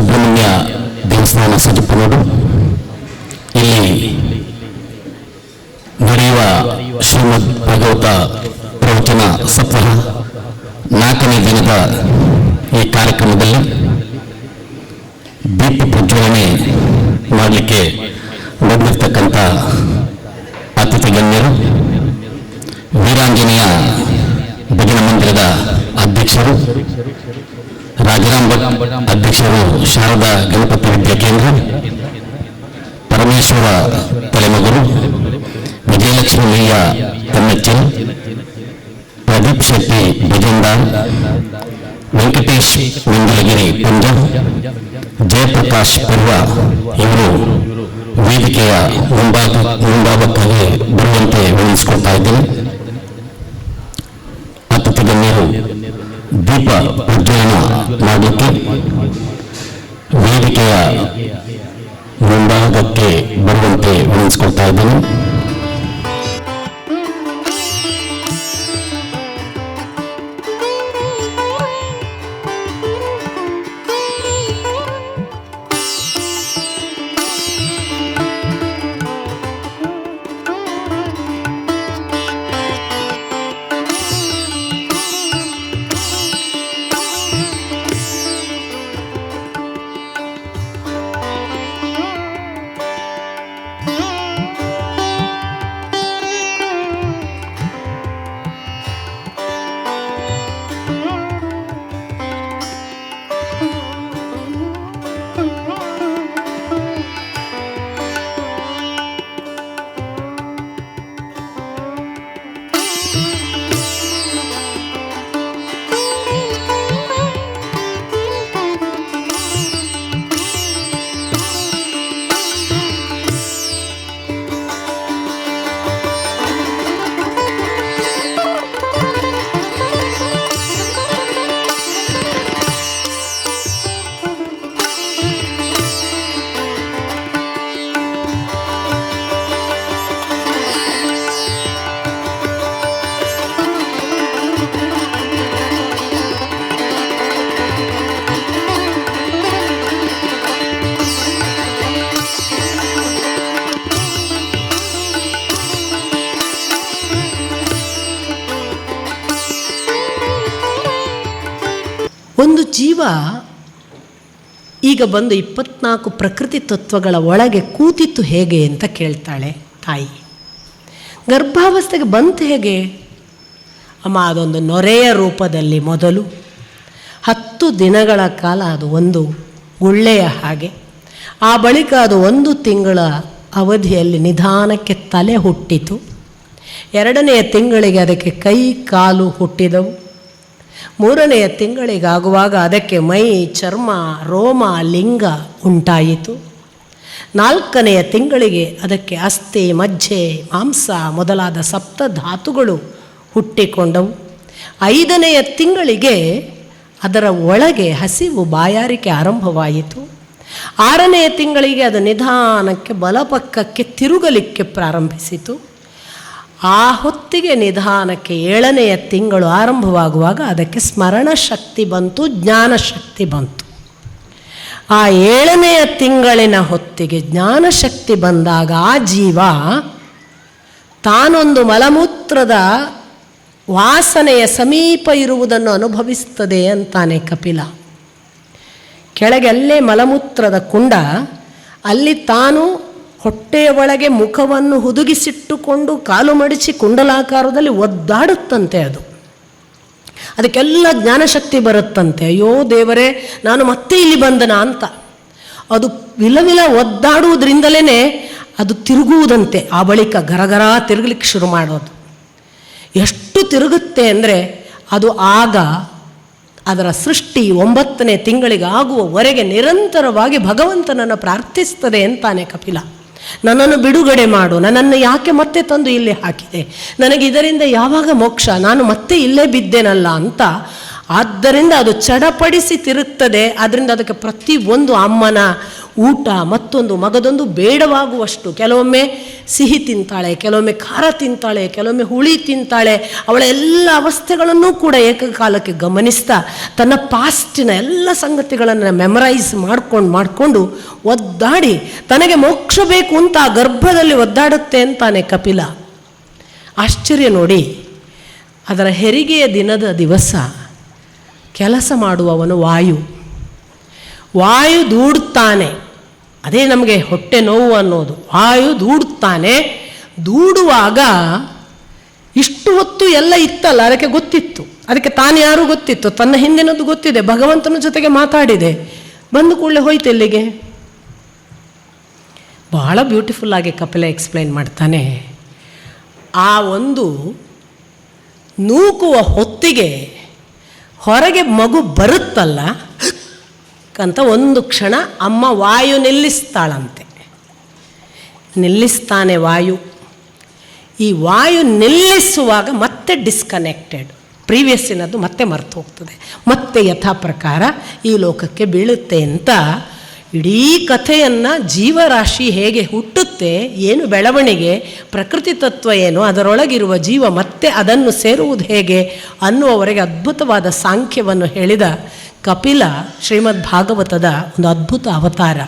ಸುಬ್ರಹ್ಮಣ್ಯ ದೇವಸ್ಥಾನ ಸಜ್ಜುಪನೋಡು ಇಲ್ಲಿ ನಡೆಯುವ ಶ್ರೀಮದ್ ಭಗವತ ಪ್ರವಚನ ಸಪ್ತಾಹ ನಾಲ್ಕನೇ ದಿನದ ಈ ಕಾರ್ಯಕ್ರಮದಲ್ಲಿ ದೀಪ ಪ್ರಜ್ವಲನೆ ಮಾಡಲಿಕ್ಕೆ ಬಂದಿರತಕ್ಕಂಥ ಅತಿಥಿ ಗಣ್ಯರು ವೀರಾಂಜನೇಯ ಭಜನ ಮಂದಿರದ ಅಧ್ಯಕ್ಷರು ರಾಜರಾಮ್ ಭಟ್ ಅಧ್ಯಕ್ಷರು ಶಾರದಾ ಗಣಪತಿ ವಿದ್ಯಾಕೇಂದ್ರ ಪರಮೇಶ್ವರ ತಲೆಮಗರು ವಿಜಯಲಕ್ಷ್ಮೀಯ್ಯ ತಮ್ಮೆಚ್ಚನ್ ಪ್ರದೀಪ್ ಶೆಟ್ಟಿ ಭಜಂದಾರ್ ವೆಂಕಟೇಶ್ ಮುಂದಲಗಿರಿ ಪಂಜಾಬ್ ಜಯಪ್ರಕಾಶ್ ಪರ್ವ ಇವರು ವೇದಿಕೆಯ ಮುಂಭಾಗ ಮುಂಭಾಗಕ್ಕಾಗಿ ಬರುವಂತೆ ವಿನಿಸ್ಕೊಳ್ತಾ ಇದ್ದೇನೆ ಅತಿಥಿ ಗಣ್ಯರು ದೀಪ ಪ್ರಜ್ವಲನ ಮಾಡಲಿಕ್ಕೆ ವೇದಿಕೆಯ ಮುಂಭಾಗಕ್ಕೆ ಬರುವಂತೆ ವಿನಿಸ್ಕೊಳ್ತಾ ಇದ್ದೇನೆ. ಒಂದು ಜೀವ ಈಗ ಬಂದು ಇಪ್ಪತ್ನಾಲ್ಕು ಪ್ರಕೃತಿ ತತ್ವಗಳ ಒಳಗೆ ಕೂತಿತ್ತು ಹೇಗೆ ಅಂತ ಕೇಳ್ತಾಳೆ ತಾಯಿ. ಗರ್ಭಾವಸ್ಥೆಗೆ ಬಂತು ಹೇಗೆ? ಅಮ್ಮ, ಅದೊಂದು ನೊರೆಯ ರೂಪದಲ್ಲಿ ಮೊದಲು. ಹತ್ತು ದಿನಗಳ ಕಾಲ ಅದು ಒಂದು ಗುಳ್ಳೆಯ ಹಾಗೆ. ಆ ಬಳಿಕ ಅದು ಒಂದು ತಿಂಗಳ ಅವಧಿಯಲ್ಲಿ ನಿಧಾನಕ್ಕೆ ತಲೆ ಹುಟ್ಟಿತು. ಎರಡನೆಯ ತಿಂಗಳಿಗೆ ಅದಕ್ಕೆ ಕೈ, ಕಾಲು ಹುಟ್ಟಿದವು. ಮೂರನೆಯ ತಿಂಗಳಿಗಾಗುವಾಗ ಅದಕ್ಕೆ ಮೈ, ಚರ್ಮ, ರೋಮ, ಲಿಂಗ ಉಂಟಾಯಿತು. ನಾಲ್ಕನೆಯ ತಿಂಗಳಿಗೆ ಅದಕ್ಕೆ ಅಸ್ಥಿ, ಮಜ್ಜೆ, ಮಾಂಸ ಮೊದಲಾದ ಸಪ್ತ ಧಾತುಗಳು ಹುಟ್ಟಿಕೊಂಡವು. ಐದನೆಯ ತಿಂಗಳಿಗೆ ಅದರ ಒಳಗೆ ಹಸಿವು ಬಾಯಾರಿಕೆ ಆರಂಭವಾಯಿತು. ಆರನೆಯ ತಿಂಗಳಿಗೆ ಅದು ನಿಧಾನಕ್ಕೆ ಬಲಪಕ್ಕಕ್ಕೆ ತಿರುಗಲಿಕ್ಕೆ ಪ್ರಾರಂಭಿಸಿತು. ಆ ಹೊತ್ತಿಗೆ ನಿಧಾನಕ್ಕೆ ಏಳನೆಯ ತಿಂಗಳು ಆರಂಭವಾಗುವಾಗ ಅದಕ್ಕೆ ಸ್ಮರಣ ಶಕ್ತಿ ಬಂತು ಜ್ಞಾನ ಶಕ್ತಿ ಬಂತು. ಆ ಏಳನೆಯ ತಿಂಗಳಿನ ಹೊತ್ತಿಗೆ ಜ್ಞಾನಶಕ್ತಿ ಬಂದಾಗ ಆ ಜೀವ ತಾನೊಂದು ಮಲಮೂತ್ರದ ವಾಸನೆಯ ಸಮೀಪ ಇರುವುದನ್ನು ಅನುಭವಿಸುತ್ತದೆ ಅಂತಾನೆ ಕಪಿಲ. ಕೆಳಗೆ ಅಲ್ಲೇ ಮಲಮೂತ್ರದ ಕುಂಡ, ಅಲ್ಲಿ ತಾನು ಹೊಟ್ಟೆಯ ಒಳಗೆ ಮುಖವನ್ನು ಹುದುಗಿಸಿಟ್ಟುಕೊಂಡು ಕಾಲು ಮಡಿಸಿ ಕುಂಡಲಾಕಾರದಲ್ಲಿ ಒದ್ದಾಡುತ್ತಂತೆ ಅದು. ಅದಕ್ಕೆಲ್ಲ ಜ್ಞಾನಶಕ್ತಿ ಬರುತ್ತಂತೆ. ಅಯ್ಯೋ ದೇವರೇ, ನಾನು ಮತ್ತೆ ಇಲ್ಲಿ ಬಂದನ ಅಂತ. ಅದು ವಿಲವಿಲ ಒದ್ದಾಡುವುದರಿಂದಲೇ ಅದು ತಿರುಗುವುದಂತೆ. ಆ ಬಳಿಕ ಗರಗರ ತಿರುಗಲಿಕ್ಕೆ ಶುರು ಮಾಡೋದು. ಎಷ್ಟು ತಿರುಗುತ್ತೆ ಅಂದರೆ ಅದು ಆಗ ಅದರ ಸೃಷ್ಟಿ ಒಂಬತ್ತನೇ ತಿಂಗಳಿಗಾಗುವವರೆಗೆ ನಿರಂತರವಾಗಿ ಭಗವಂತನನ್ನು ಪ್ರಾರ್ಥಿಸ್ತದೆ ಅಂತಾನೆ ಕಪಿಲ. ನನ್ನನ್ನು ಬಿಡುಗಡೆ ಮಾಡು. ನನ್ನನ್ನು ಯಾಕೆ ಮತ್ತೆ ತಂದು ಇಲ್ಲಿ ಹಾಕಿದೆ? ನನಗೆ ಇದರಿಂದ ಯಾವಾಗ ಮೋಕ್ಷ? ನಾನು ಮತ್ತೆ ಇಲ್ಲೇ ಬಿದ್ದೇನಲ್ಲ ಅಂತ. ಆದ್ದರಿಂದ ಅದು ಚಡಪಡಿಸಿ ತಿರುತ್ತದೆ ಅದರಿಂದ ಅದಕ್ಕೆ ಪ್ರತಿ ಒಂದು ಅಮ್ಮನ ಊಟ ಮತ್ತೊಂದು ಮಗದೊಂದು ಬೇಡವಾಗುವಷ್ಟು. ಕೆಲವೊಮ್ಮೆ ಸಿಹಿ ತಿಂತಾಳೆ, ಕೆಲವೊಮ್ಮೆ ಖಾರ ತಿಂತಾಳೆ, ಕೆಲವೊಮ್ಮೆ ಹುಳಿ ತಿಂತಾಳೆ. ಅವಳ ಎಲ್ಲ ಅವಸ್ಥೆಗಳನ್ನು ಕೂಡ ಏಕಕಾಲಕ್ಕೆ ಗಮನಿಸ್ತಾ ತನ್ನ ಪಾಸ್ಟಿನ ಎಲ್ಲ ಸಂಗತಿಗಳನ್ನು ಮೆಮರೈಸ್ ಮಾಡ್ಕೊಂಡು ಮಾಡಿಕೊಂಡು ಒದ್ದಾಡಿ, ತನಗೆ ಮೋಕ್ಷ ಬೇಕು ಅಂತ ಗರ್ಭದಲ್ಲಿ ಒದ್ದಾಡುತ್ತೆ ಅಂತಾನೆ ಕಪಿಲ. ಆಶ್ಚರ್ಯ ನೋಡಿ, ಅದರ ಹೆರಿಗೆಯ ದಿನದ ದಿವಸ ಕೆಲಸ ಮಾಡುವವನು ವಾಯು. ವಾಯು ದೂಡುತ್ತಾನೆ ಅದೇ ನಮಗೆ ಹೊಟ್ಟೆ ನೋವು ಅನ್ನೋದು. ವಾಯು ದೂಡುತ್ತಾನೆ ದೂಡುವಾಗ ಇಷ್ಟು ಹೊತ್ತು ಎಲ್ಲ ಇತ್ತಲ್ಲ, ಅದಕ್ಕೆ ಗೊತ್ತಿತ್ತು. ಅದಕ್ಕೆ ತಾನು ಯಾರೂ ಗೊತ್ತಿತ್ತು? ತನ್ನ ಹಿಂದಿನದ್ದು ಗೊತ್ತಿದೆ. ಭಗವಂತನ ಜೊತೆಗೆ ಮಾತಾಡಿದೆ. ಬಂದು ಕೂಡಲೇ ಹೋಯ್ತು ಎಲ್ಲಿಗೆ? ಬಹಳ ಬ್ಯೂಟಿಫುಲ್ ಆಗಿ ಕಪಿಲ ಎಕ್ಸ್ಪ್ಲೈನ್ ಮಾಡ್ತಾನೆ. ಆ ಒಂದು ನೂಕುವ ಹೊತ್ತಿಗೆ ಹೊರಗೆ ಮಗು ಬರುತ್ತಲ್ಲ ಅಂತ ಒಂದು ಕ್ಷಣ ಅಮ್ಮ ವಾಯು ನಿಲ್ಲಿಸ್ತಾಳಂತೆ. ನಿಲ್ಲಿಸ್ತಾನೆ ವಾಯು. ಈ ವಾಯು ನಿಲ್ಲಿಸುವಾಗ ಮತ್ತೆ ಡಿಸ್ಕನೆಕ್ಟೆಡ್ ಪ್ರೀವಿಯಸ್ಸಿನದ್ದು ಮತ್ತೆ ಮರೆತು ಹೋಗ್ತದೆ. ಮತ್ತೆ ಯಥಾ ಪ್ರಕಾರ ಈ ಲೋಕಕ್ಕೆ ಬೀಳುತ್ತೆ ಅಂತ ಇಡೀ ಕಥೆಯನ್ನು ಜೀವರಾಶಿ ಹೇಗೆ ಹುಟ್ಟುತ್ತೆ, ಏನು ಬೆಳವಣಿಗೆ, ಪ್ರಕೃತಿ ತತ್ವ ಏನು, ಅದರೊಳಗಿರುವ ಜೀವ ಮತ್ತೆ ಅದನ್ನು ಸೇರುವುದು ಹೇಗೆ ಅನ್ನುವವರೆಗೆ ಅದ್ಭುತವಾದ ಸಾಂಖ್ಯವನ್ನು ಹೇಳಿದ ಕಪಿಲ ಶ್ರೀಮದ್ ಭಾಗವತದ ಒಂದು ಅದ್ಭುತ ಅವತಾರ.